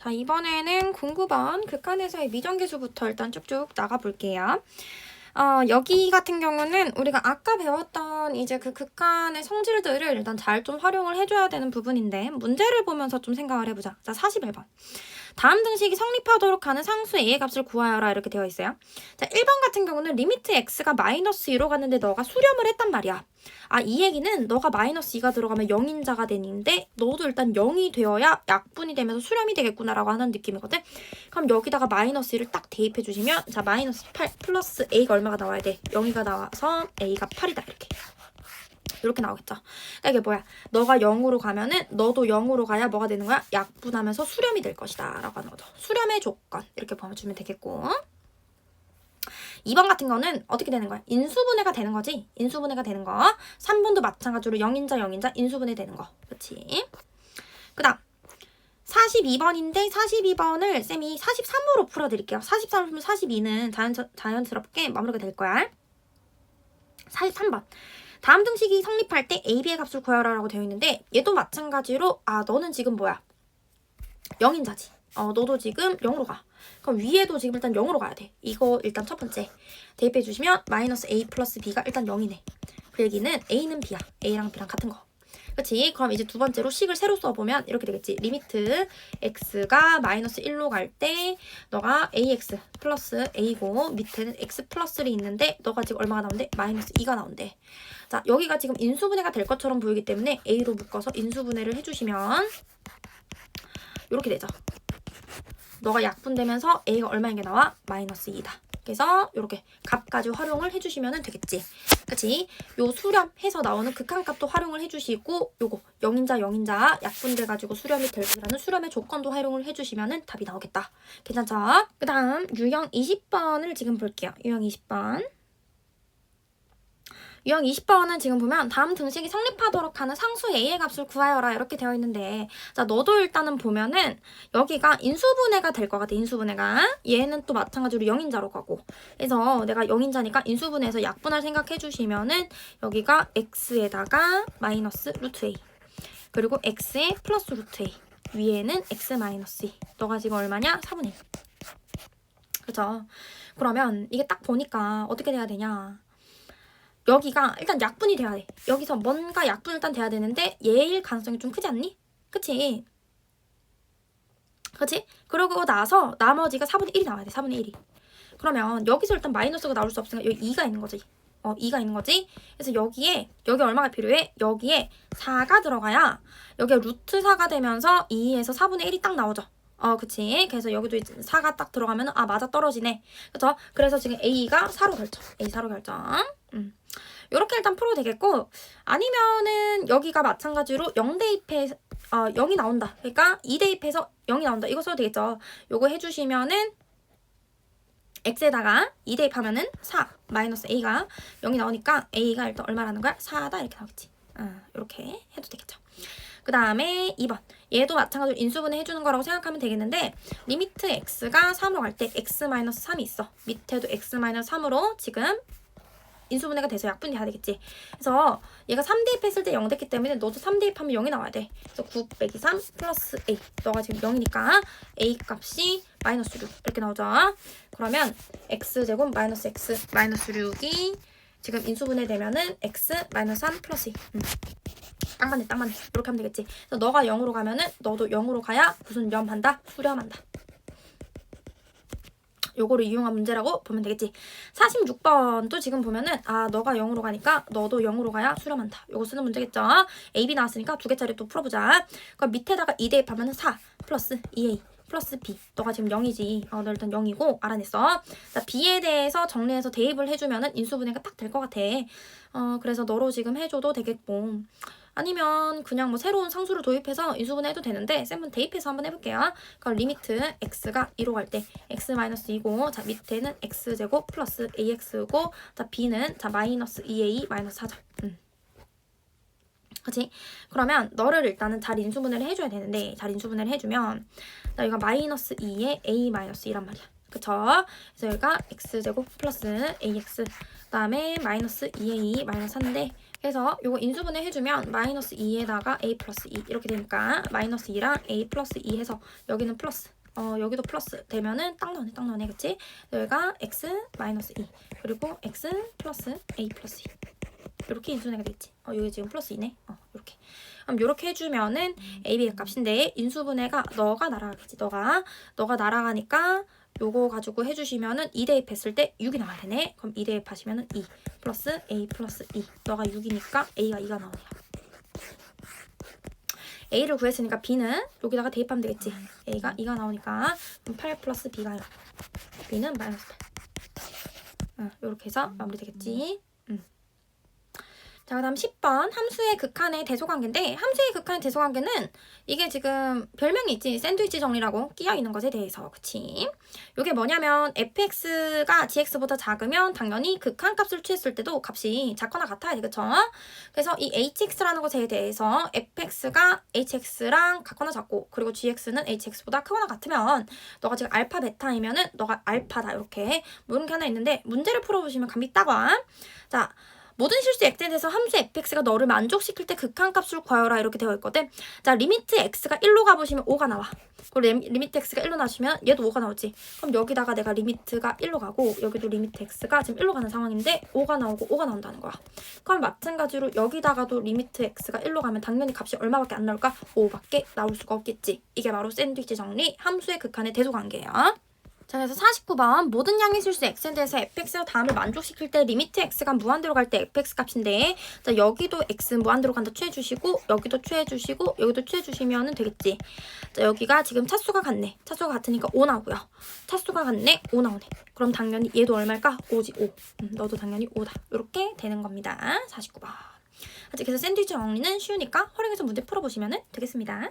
자, 이번에는 09번 극한에서의 미정계수부터 일단 쭉쭉 나가볼게요. 어, 여기 같은 경우는 우리가 아까 배웠던 이제 그 극한의 성질들을 일단 잘 좀 활용을 해줘야 되는 부분인데 문제를 보면서 좀 생각을 해보자. 자, 41번. 다음 등식이 성립하도록 하는 상수 a의 값을 구하여라 이렇게 되어 있어요. 자, 1번 같은 경우는 리미트 x가 마이너스 2로 갔는데 너가 수렴을 했단 말이야. 아, 이 얘기는 너가 마이너스 2가 들어가면 0인자가 되는데 너도 일단 0이 되어야 약분이 되면서 수렴이 되겠구나라고 하는 느낌이거든. 그럼 여기다가 마이너스 1을 딱 대입해 주시면 자, 마이너스 8 플러스 a가 얼마가 나와야 돼? 0이가 나와서 a가 8이다 이렇게. 이렇게 나오겠죠. 그러니까 이게 뭐야? 너가 0으로 가면은 너도 0으로 가야 뭐가 되는 거야? 약분하면서 수렴이 될 것이다 라고 하는 거죠. 수렴의 조건 이렇게 보면 되겠고 2번 같은 거는 어떻게 되는 거야? 인수분해가 되는 거지. 인수분해가 되는 거. 3번도 마찬가지로 0인자 0인자 인수분해 되는 거. 그렇지? 그 다음 42번인데 42번을 쌤이 43으로 풀어드릴게요. 43 풀면 42는 자연, 자연스럽게 마무리가 될 거야. 43번. 다음 등식이 성립할 때 a, b의 값을 구하라라고 되어 있는데 얘도 마찬가지로 아 너는 지금 뭐야? 0인자지. 어 너도 지금 0으로 가. 그럼 위에도 지금 일단 0으로 가야 돼. 이거 일단 첫 번째. 대입해 주시면 마이너스 a 플러스 b가 일단 0이네. 그 얘기는 a는 b야. A랑 b랑 같은 거 그치? 그럼 이제 두 번째로 식을 새로 써보면 이렇게 되겠지. 리미트 x가 마이너스 1로 갈 때 너가 ax 플러스 a고 밑에는 x 플러스를 있는데 너가 지금 얼마가 나온대? 마이너스 2가 나온대. 자 여기가 지금 인수분해가 될 것처럼 보이기 때문에 a로 묶어서 인수분해를 해주시면 이렇게 되죠. 너가 약분되면서 a가 얼마인 게 나와? 마이너스 2다. 그래서 이렇게 값까지 활용을 해주시면 되겠지. 그치? 요 수렴해서 나오는 극한값도 활용을 해주시고 요거 0인자 0인자 약분돼가지고 수렴이 될 거라는 수렴의 조건도 활용을 해주시면 답이 나오겠다. 괜찮죠? 그 다음 유형 20번을 지금 볼게요. 유형 20번. 유형 20번은 지금 보면 다음 등식이 성립하도록 하는 상수 a의 값을 구하여라 이렇게 되어 있는데 자 너도 일단은 보면은 여기가 인수분해가 될 것 같아 인수분해가. 얘는 또 마찬가지로 0인자로 가고. 그래서 내가 0인자니까 인수분해해서 약분할 생각해 주시면은 여기가 x에다가 마이너스 루트 a 그리고 x에 플러스 루트 a 위에는 x 마이너스 2 너가 지금 얼마냐? 4분의 1 그죠? 그러면 이게 딱 보니까 어떻게 돼야 되냐 여기가 일단 약분이 돼야 돼. 여기서 뭔가 약분 일단 돼야 되는데 얘일 가능성이 좀 크지 않니? 그치? 그치? 그러고 나서 나머지가 4분의 1이 나와야 돼. 4분의 1이. 그러면 여기서 일단 마이너스가 나올 수 없으니까 여기 2가 있는 거지. 어, 2가 있는 거지. 그래서 여기에 여기 얼마가 필요해? 여기에 4가 들어가야 여기에 루트 4가 되면서 2에서 4분의 1이 딱 나오죠. 어, 그치. 그래서 여기도 이제 4가 딱 들어가면 아, 맞아 떨어지네. 그쵸? 그래서 지금 A가 4로 결정. A 4로 결정. 음. 요렇게 일단 풀어도 되겠고 아니면은 여기가 마찬가지로 0 대입해서 어, 0이 나온다. 그러니까 2 대입해서 0이 나온다. 이거 써도 되겠죠. 요거 해주시면은 x에다가 2 대입하면은 4 마이너스 a가 0이 나오니까 a가 일단 얼마라는 거야? 4다 이렇게 나오겠지. 어, 이렇게 해도 되겠죠. 그 다음에 2번. 얘도 마찬가지로 인수분해 해주는 거라고 생각하면 되겠는데 리미트 x가 3으로 갈 때 x 마이너스 3이 있어. 밑에도 x 마이너스 3으로 지금 인수분해가 돼서 약분이 돼야 되겠지. 그래서 얘가 3 대 입했을 때 0 됐기 때문에 너도 3 대 입하면 0이 나와야 돼. 그래서 9 빼기 3 플러스 a. 너가 지금 0이니까 a 값이 마이너스 6 이렇게 나오죠. 그러면 x제곱 마이너스 x 마이너스 6이 지금 인수분해 되면은 x 마이너스 3 플러스 2. 음. 딱 맞네, 딱 맞네. 이렇게 하면 되겠지. 그래서 너가 0으로 가면은 너도 0으로 가야 무슨 염한다? 수렴한다. 요거를 이용한 문제라고 보면 되겠지. 46번도 지금 보면은 아 너가 0으로 가니까 너도 0으로 가야 수렴한다. 요거 쓰는 문제겠죠. A, B 나왔으니까 두 개짜리 또 풀어보자. 그럼 밑에다가 2 대입하면 은 4 플러스 2A 플러스 B. 너가 지금 0이지. 어, 너 일단 0이고 알아냈어. 자, B에 대해서 정리해서 대입을 해주면 은 인수분해가 딱 될 것 같아. 어, 그래서 너로 지금 해줘도 되겠고. 아니면 그냥 뭐 새로운 상수를 도입해서 인수분해 해도 되는데 쌤은 대입해서 한번 해볼게요. 그럼 리미트 x가 2로 갈 때 x-2고 자 밑에는 x제곱 플러스 ax고 자 b는 자 마이너스 2a 마이너스 4점. 음. 그치? 그러면 너를 일단은 잘 인수분해를 해줘야 되는데 잘 인수분해를 해주면 자 여기가 마이너스 2에 a 마이너스 2란 말이야. 그쵸? 그래서 여기가 x제곱 플러스 ax 그 다음에 마이너스 2a 마이너스 4인데 그래서 요거 인수분해 해주면 마이너스 2에다가 a 플러스 2 이렇게 되니까 마이너스 2랑 a 플러스 2 해서 여기는 플러스 어 여기도 플러스 되면은 딱 나오네 딱 나오네 그치? 여기가 x 마이너스 2 그리고 x 플러스 a 플러스 2 이렇게 인수분해가 되겠지. 어 여기 지금 플러스 2네? 어 이렇게. 그럼 이렇게 해주면은 a, b의 값인데 인수분해가 너가 날아가겠지 너가. 너가 날아가니까 요거 가지고 해주시면은 2 대입했을 때 6이 나와야 되네. 그럼 2 대입하시면은 2 플러스 a 플러스 2 너가 6이니까 a가 2가 나오네요 a를 구했으니까 b는 여기다가 대입하면 되겠지. A가 2가 나오니까 그럼 8 플러스 b가 0 b는 마이너스 8 응, 이렇게 해서 마무리 되겠지. 음. 자, 그 다음 10번 함수의 극한의 대소관계인데 함수의 극한의 대소관계는 이게 지금 별명이 있지 샌드위치 정리라고 끼어 있는 것에 대해서 그치? 이게 뭐냐면 fx가 gx보다 작으면 당연히 극한 값을 취했을 때도 값이 작거나 같아야 돼 그쵸? 그래서 이 hx라는 것에 대해서 fx가 hx랑 같거나 작고 그리고 gx는 hx보다 크거나 같으면 너가 지금 알파 베타이면은 너가 알파다 이렇게 뭐 이런 게 하나 있는데 문제를 풀어보시면 감이 딱 와. 자 모든 실수 x에 대해서 함수 fx가 너를 만족시킬 때 극한값을 구하여라 이렇게 되어 있거든. 자 리미트 x가 1로 가보시면 5가 나와. 그리고 리미- 리미트 x가 1로 나시면 얘도 5가 나오지. 그럼 여기다가 내가 리미트가 1로 가고 여기도 리미트 x가 지금 1로 가는 상황인데 5가 나오고 5가 나온다는 거야. 그럼 마찬가지로 여기다가도 리미트 x가 1로 가면 당연히 값이 얼마밖에 안 나올까? 5밖에 나올 수가 없겠지. 이게 바로 샌드위치 정리 함수의 극한의 대소관계야. 자, 그래서 49번 모든 양의 실수 x에 대해서 fx가 다음을 만족시킬 때 리미트 x가 무한대로 갈 때 fx 값인데 자, 여기도 x 무한대로 간다 취해 주시고 여기도 취해 주시고 여기도 취해 주시면 되겠지. 자, 여기가 지금 차수가 같네. 차수가 같으니까 5 나오고요. 차수가 같네. 5 나오네. 그럼 당연히 얘도 얼마일까? 5지 5. 음, 너도 당연히 5다. 이렇게 되는 겁니다. 49번. 아직 그래서 샌드위치 정리는 쉬우니까 활용해서 문제 풀어보시면 되겠습니다.